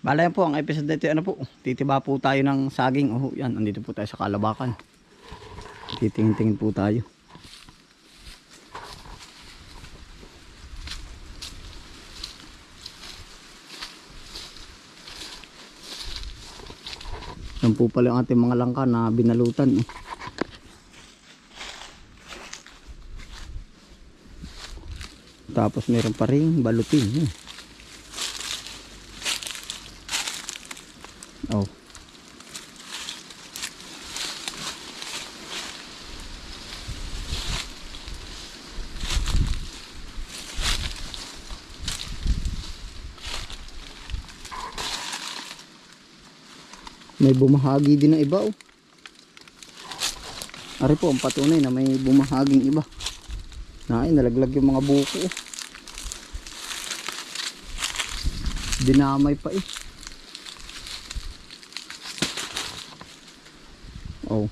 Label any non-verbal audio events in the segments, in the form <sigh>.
Bala yan po, ang episode na ito, ano po, titiba po tayo ng saging. Oh, yan, andito po tayo sa Kalabakan. Titingin-tingin po tayo. Yan po pala ang ating mga langka na binalutan. Oh. Tapos meron pa rin balutin. eh. Oh. May bumahagi din ng iba oh. Ari po ang patunay na may bumahaging iba. Na ay nalaglag yung mga buko. oh. Dinamay pa eh. Oh.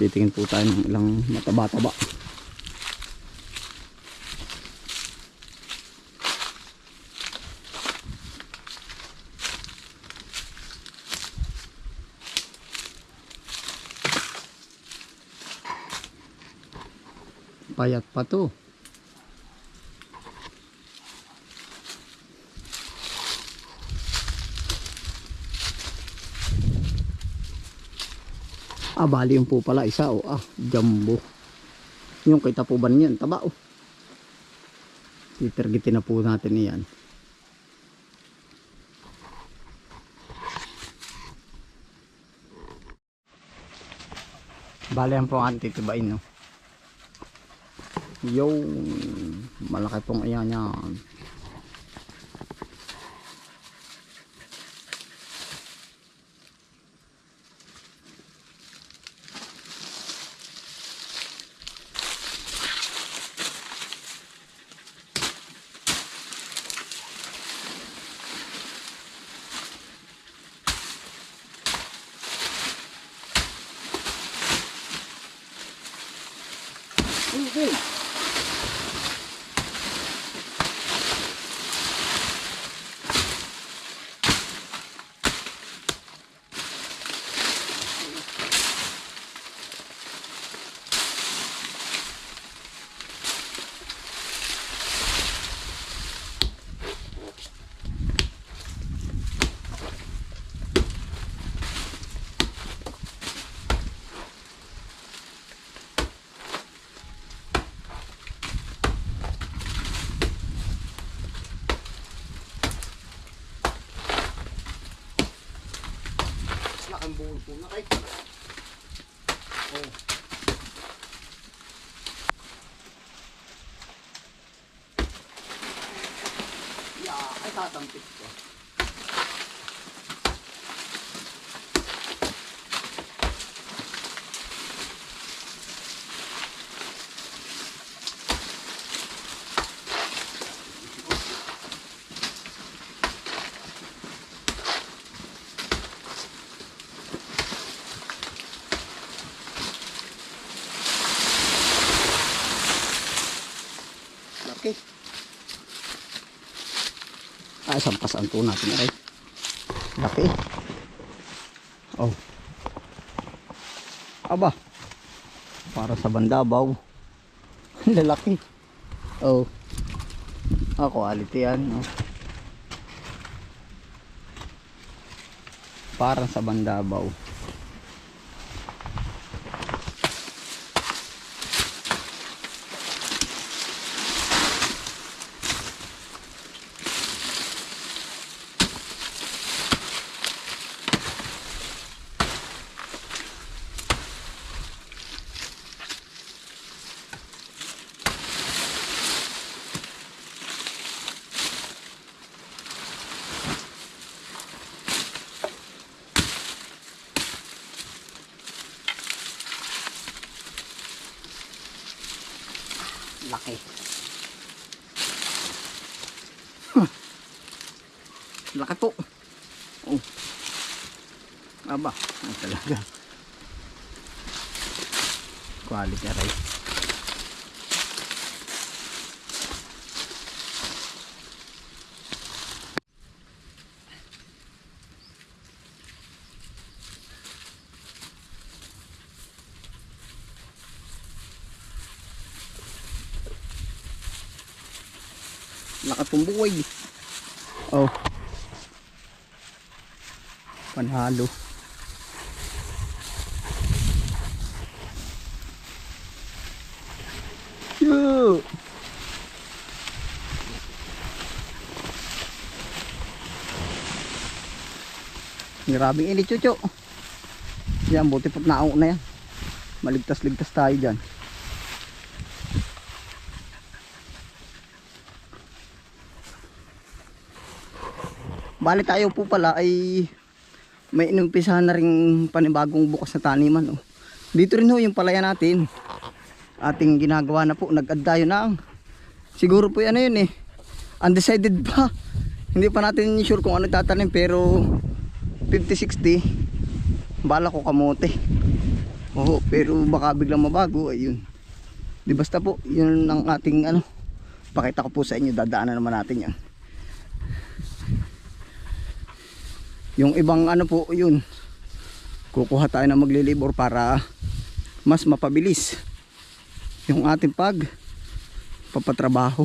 Titingin po tayo ng ilang mataba-taba. Payat pa to. Ah, bali yung po pala isa oh. Ah, jumbo. Yung kita po ba niyan? Taba oh. Titirgitin na po natin iyan. Bali yan po ang titibain no. Yung malaki pong iyan yan. Laking buhol po na kay. Oh. Yeah, ay tatampik ko. Laki. Ay, sampasan po natin ay. Laki. Oh. Aba. Para sa bandabaw. <laughs> Lalaki. Oh. Ah, quality yan. Oh. Para sa bandabaw. Laki. Huh. Laki po. Oh. Aba, ay talaga. Quality aray. Buhay. Oh. Panhalo. Yo! Grabing init chucho. Yan, buti po't naong na yan. Maligtas-ligtas tayo dyan. Bali tayo po pala ay may inumpisahan na rin panibagong bukas na taniman. Oh. Dito rin ho yung palaya natin. Ating ginagawa na po. Nag-add tayo na. Siguro po ano yun eh. Undecided pa. <laughs> Hindi pa natin sure kung ano tatanim pero 50-60 bala ko kamote. Oo, pero baka biglang mabago ayun. Di basta po, yun ang ating ano. Pakita ko po sa inyo, dadaanan naman natin yan. Yung ibang ano po, yun. Kukuha tayo na maglilibor para mas mapabilis yung ating pag papatrabaho.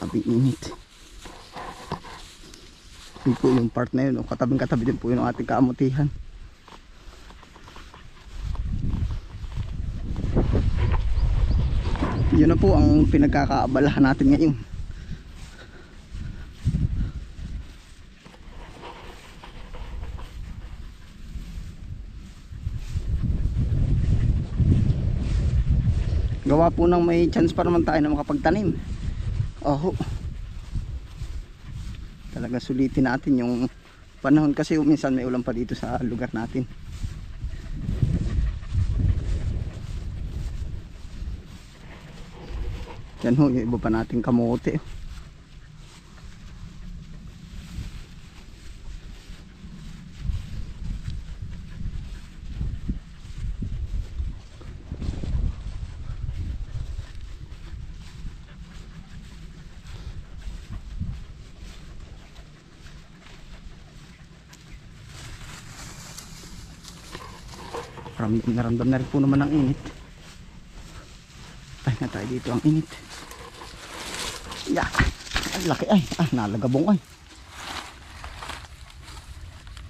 Grabe init. Yun po yung part na yun. oh. Katabing katabi din po yun ang ating kaamutihan. Yun na po ang pinagkakaabalahan natin ngayon. Gawa po ng may chance pa naman tayo na makapagtanim. Oho. Talaga sulitin natin yung panahon kasi minsan may ulan pa dito sa lugar natin. Yan ho yung iba pa nating kamote Ramdam na ramdam na rin po naman ang init. Tayo na tayo dito ang init. Ya. Ang laki ay. Ah, nalagabong ay.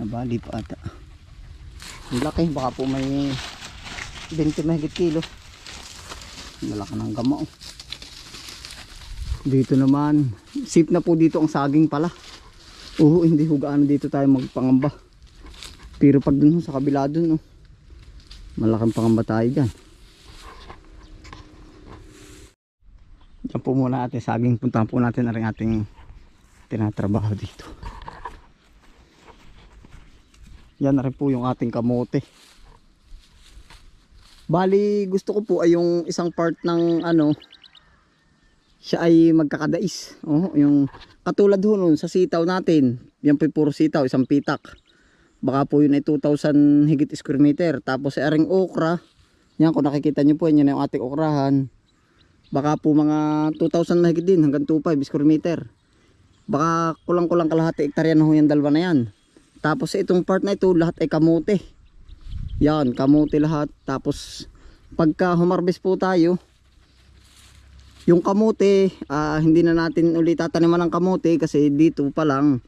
Nabali pa ata. Ang laki. Baka po may 20 mahigit kilo. Malaki ng gama oh. Dito naman. Safe na po dito ang saging pala. Oo, hindi hugaan dito tayo magpangamba. Pero pag dun sa kabila dun oh malaking pangamba tayo dyan. Dyan po muna ating saging. Puntahan po natin na rin ating tinatrabaho dito. Yan na rin po yung ating kamote. Bali gusto ko po ay yung isang part ng ano siya ay magkakadais. Oh, yung katulad ho nun sa sitaw natin yan po puro sitaw isang pitak baka po yun ay 2,000 higit square meter. Tapos sa aring okra. Yan kung nakikita nyo po yan, yung ating okrahan. Baka po mga 2,000 na higit din hanggang 2,500 square meter. Baka kulang kulang kalahati hektarya na ho yan dalawa na yan. Tapos sa itong part na ito lahat ay kamote. Yan kamote lahat. Tapos pagka humarbest po tayo yung kamote ah, hindi na natin ulit tataniman ng kamote kasi dito pa lang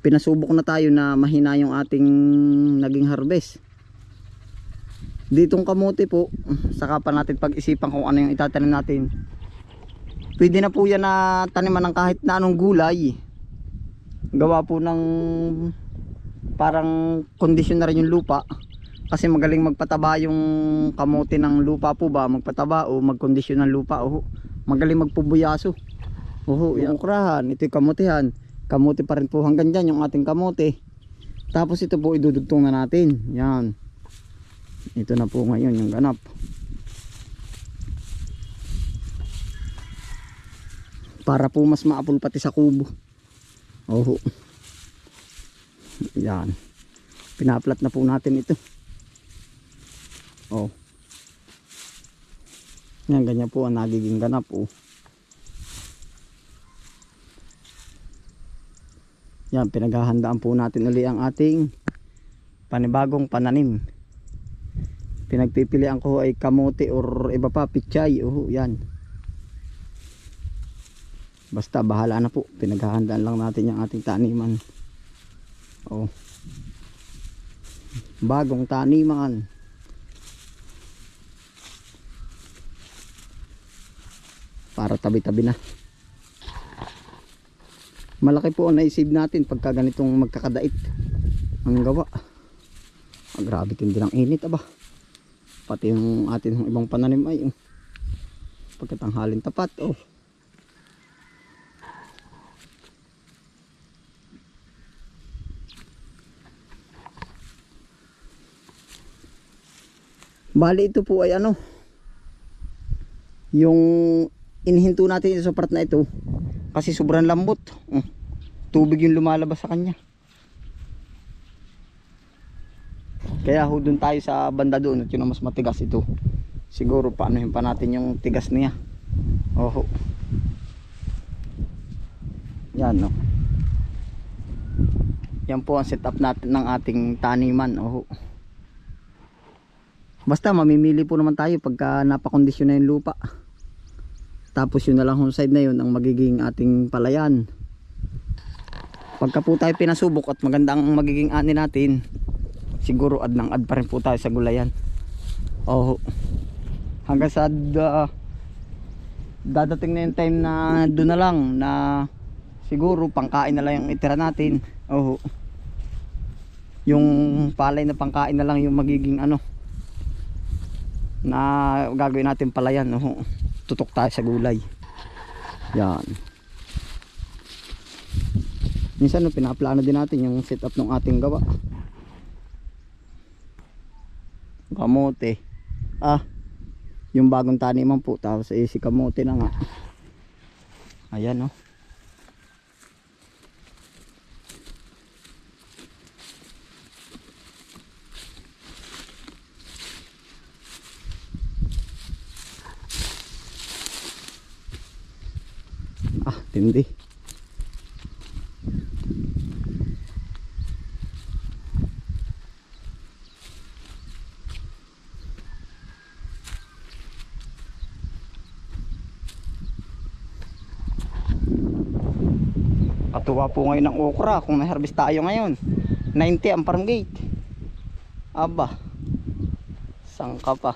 pinasubok na tayo na mahina yung ating naging harvest. Ditong kamote po saka pa natin pag-isipan kung ano yung itatanim natin. Pwede na po yan na taniman ng kahit na anong gulay. Gawa po ng parang rin yung lupa. Kasi magaling magpataba yung kamote ng lupa po ba? Magpataba o magkondisyon ng lupa? O magaling magpubuyaso. Oho yung ukrahan ito yung kamutihan kamote pa rin po hanggang dyan yung ating kamote. Tapos ito po idudugtong na natin. Yan. Ito na po ngayon yung ganap. Para po mas maapol pati sa kubo. Oho. Yan. Pinaplat na po natin ito. Oh. Yan ganyan po ang nagiging ganap oh. Yan, pinaghahandaan po natin uli ang ating panibagong pananim. Pinagpipilian ko ay kamote or iba pa, pichay. Oh, yan. Basta bahala na po. Pinaghahandaan lang natin yung ating taniman. Oh. Bagong taniman. Para tabi-tabi na. Malaki po ang naisave natin pagka ganitong magkakadait ang gawa. Ah, grabe tindi ng init aba. Pati yung atin yung ibang pananim ay oh. pagkatanghalin tapat oh. Bali ito po ay ano yung inihinto natin sa part na ito kasi sobrang lambot. Oh, tubig yung lumalabas sa kanya. Kaya ho dun tayo sa banda doon at yun ang mas matigas ito. Siguro paanohin pa natin yung tigas niya. Oho. Yan no? Yan po ang setup natin ng ating taniman. Oho. Basta mamimili po naman tayo pagka napakondisyon na yung lupa. Tapos yun na lang yung side na yun ang magiging ating palayan. Pagka po tayo pinasubok at maganda ang magiging ani natin, siguro ad ng ad pa rin po tayo sa gulayan. Oh. Hanggang sa uh, dadating na yung time na doon na lang na siguro pangkain na lang yung itira natin. Oh. Yung palay na pangkain na lang yung magiging ano na gagawin natin palayan no? Tutok tayo sa gulay. Yan. Minsan no, pinaplano din natin yung setup ng ating gawa. Kamote. Ah yung bagong taniman po tapos eh, si kamote na nga. Ayan no tindi. Katuwa po ngayon ng okra kung may harvest tayo ngayon. 90 ang farm gate. Aba. Sangka pa.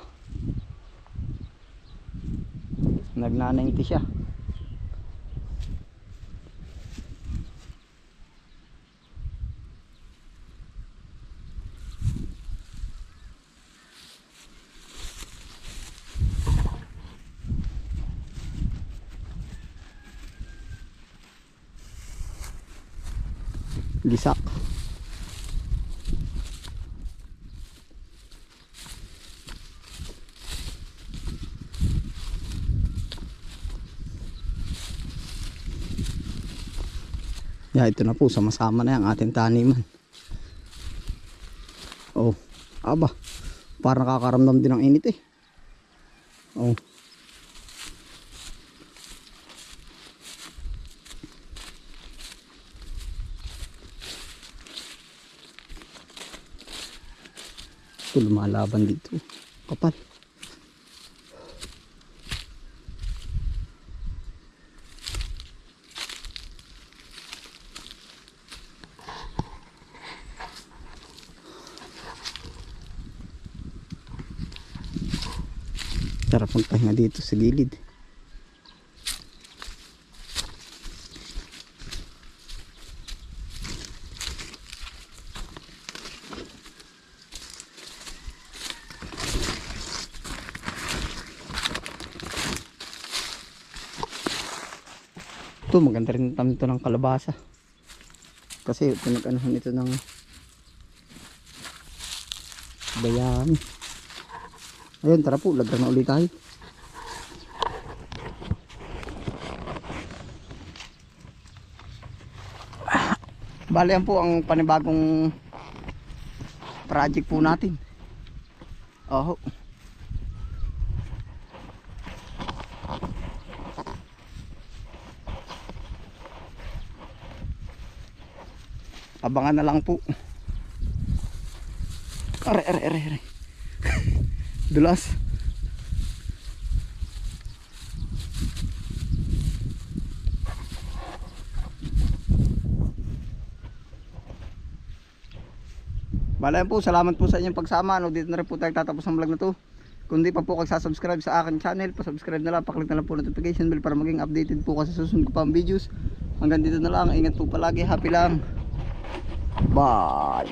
Nagna 90 siya. Gisak Yeah, ito na po, sama-sama na yung ating taniman. Oh, aba. Parang nakakaramdam din ng init eh. Oh. Ito lumalaban dito. Kapal. Sarap magpahinga dito sa gilid. Ito maganda rin tanim to ng kalabasa. Kasi pinag-anuhan ito ng bayami. Ayun tara po, lagar na ulit tayo. Bale yan po ang panibagong project po natin. Oho. Abangan na lang po. Are, are, are, are. <laughs> Dulas. Bala yan po, salamat po sa inyong pagsama. No, dito na rin po tayo tatapos ang vlog na to. Kung di pa po kayo subscribe sa akin channel, pa-subscribe na lang, paklik na lang po notification bell para maging updated po kasi susunod ko pa ang videos. Hanggang dito na lang, ingat po palagi, happy lang. Bye!